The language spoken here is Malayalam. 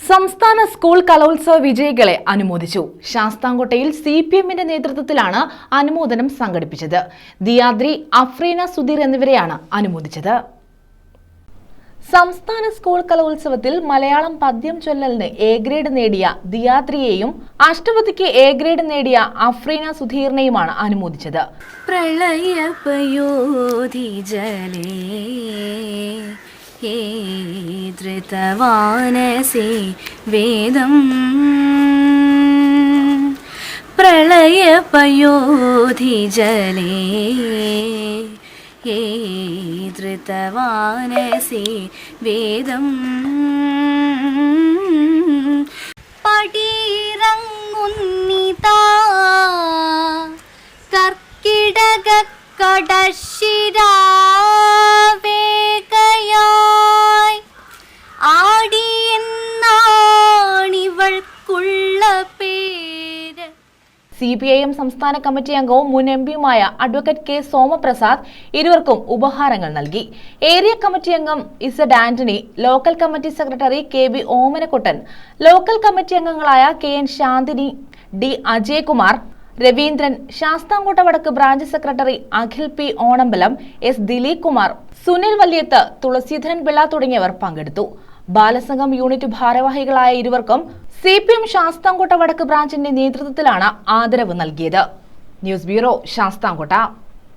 സംസ്ഥാന സ്കൂൾ കലോത്സവ വിജയികളെ അനുമോദിച്ചു. ശാസ്താംകോട്ടയിൽ സി പി എമ്മിന്റെ നേതൃത്വത്തിലാണ് അനുമോദനം സംഘടിപ്പിച്ചത്. ദിയാദ്രി അഫ്രീന സുധീർ എന്നിവരെയാണ് അനുമോദിച്ചത്. സംസ്ഥാന സ്കൂൾ കലോത്സവത്തിൽ മലയാളം പദ്യം ചൊല്ലലിന് എ ഗ്രേഡ് നേടിയ ദിയാദ്രിയെയും അഷ്ടപതിക്ക് എ ഗ്രേഡ് നേടിയ അഫ്രീന സുധീറിനെയുമാണ് അനുമോദിച്ചത്. പ്രളയപയോധി ജലേ ഹേ ധൃതവാനസി വേദം. പ്രളയപയോധി ജലേ. ഹേ ധൃതവാനസി സി പി ഐ എം സംസ്ഥാന കമ്മിറ്റി അംഗവും മുൻ എം പിയുമായ അഡ്വക്കേറ്റ് കെ സോമപ്രസാദ് ഇരുവർക്കും ഉപഹാരങ്ങൾ നൽകി. ഏരിയ കമ്മിറ്റി അംഗം Z Antony local committee secretary K B Omanakuttan local committee അംഗങ്ങളായ K N Santhini D Ajayakumar Raveendran Sasthamcotta വടക്ക് branch secretary Akhil P Onambalam S Dileep Kumar Sunil Valyath Thulasidharan Pillai തുടങ്ങിയവർ പങ്കെടുത്തു. ബാലസംഘം യൂണിറ്റ് ഭാരവാഹികളായ ഇരുവർക്കും സി പി എം ശാസ്താംകോട്ട വടക്ക് ബ്രാഞ്ചിന്റെ നേതൃത്വത്തിലാണ് ആദരവ് നൽകിയത്. News bureau Sasthamcotta.